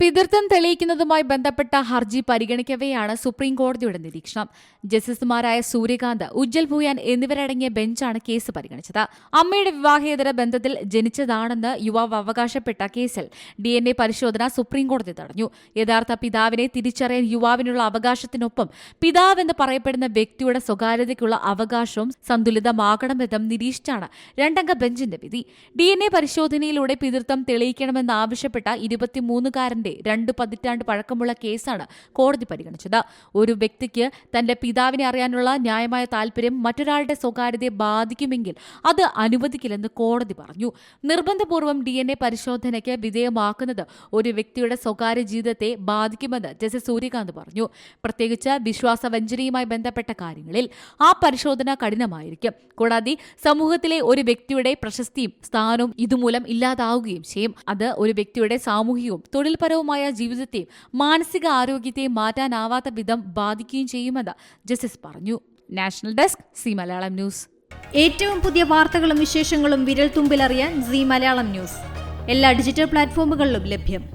പിതൃത്വം തെളിയിക്കുന്നതുമായി ബന്ധപ്പെട്ട ഹർജി പരിഗണിക്കവെയാണ് സുപ്രീം കോടതിയുടെ നിരീക്ഷണം. ജസ്റ്റിസുമാരായ സൂര്യകാന്ത് ഉജ്ജൽ ഭൂയാൻ എന്നിവരടങ്ങിയ ബെഞ്ചാണ് കേസ് പരിഗണിച്ചത്. അമ്മയുടെ വിവാഹേതര ബന്ധത്തിൽ ജനിച്ചതാണെന്ന് യുവാവ് അവകാശപ്പെട്ട കേസിൽ ഡി എൻ എ പരിശോധന സുപ്രീം കോടതി തടഞ്ഞു. യഥാർത്ഥ പിതാവിനെ തിരിച്ചറിയാൻ യുവാവിനുള്ള അവകാശത്തിനൊപ്പം പിതാവെന്ന് പറയപ്പെടുന്ന വ്യക്തിയുടെ സ്വകാര്യതയ്ക്കുള്ള അവകാശവും സന്തുലിതമാകണമെന്നും നിരീക്ഷിച്ചാണ് രണ്ടംഗ ബെഞ്ചിന്റെ വിധി. ഡി എൻ എ പരിശോധനയിലൂടെ പിതൃത്വം തെളിയിക്കണമെന്നാവശ്യപ്പെട്ട ഇരുപത്തിമൂന്നുകാരന്റെ രണ്ട് പതിറ്റാണ്ട് പഴക്കമുള്ള കേസാണ് കോടതി പരിഗണിച്ചത്. ഒരു വ്യക്തിക്ക് തന്റെ പിതാവിനെ അറിയാനുള്ള ന്യായമായ താല്പര്യം മറ്റൊരാളുടെ സ്വകാര്യതയെ ബാധിക്കുമെങ്കിൽ അത് അനുവദിക്കില്ലെന്ന് കോടതി പറഞ്ഞു. നിർബന്ധപൂർവം ഡി എൻ എ പരിശോധനയ്ക്ക് വിധേയമാക്കുന്നത് ഒരു വ്യക്തിയുടെ സ്വകാര്യ ജീവിതത്തെ ബാധിക്കുമെന്ന് ജസ്റ്റിസ് സൂര്യകാന്ത് പറഞ്ഞു. പ്രത്യേകിച്ച് വിശ്വാസവഞ്ചനയുമായി ബന്ധപ്പെട്ട കാര്യങ്ങളിൽ ആ പരിശോധന കഠിനമായിരിക്കും. കൂടാതെ സമൂഹത്തിലെ ഒരു വ്യക്തിയുടെ പ്രശസ്തിയും സ്ഥാനവും ഇതുമൂലം ഇല്ലാതാവുകയും ചെയ്യും. അത് ഒരു വ്യക്തിയുടെ സാമൂഹികവും തൊഴിൽപരവുമായ ജീവിതത്തെയും മാനസിക ആരോഗ്യത്തെയും മാറ്റാനാവാത്ത വിധം ബാധിക്കുകയും ചെയ്യുമെന്ന് ജസ്റ്റിസ് പറഞ്ഞു. National desk C Malayalam news. ഏറ്റവും പുതിയ വാർത്തകളും വിശേഷങ്ങളും വിരൽ തുമ്പിലറിയാൻ സി മലയാളം ന്യൂസ്. എല്ലാ ഡിജിറ്റൽ പ്ലാറ്റ്ഫോമുകളിലും ലഭ്യം.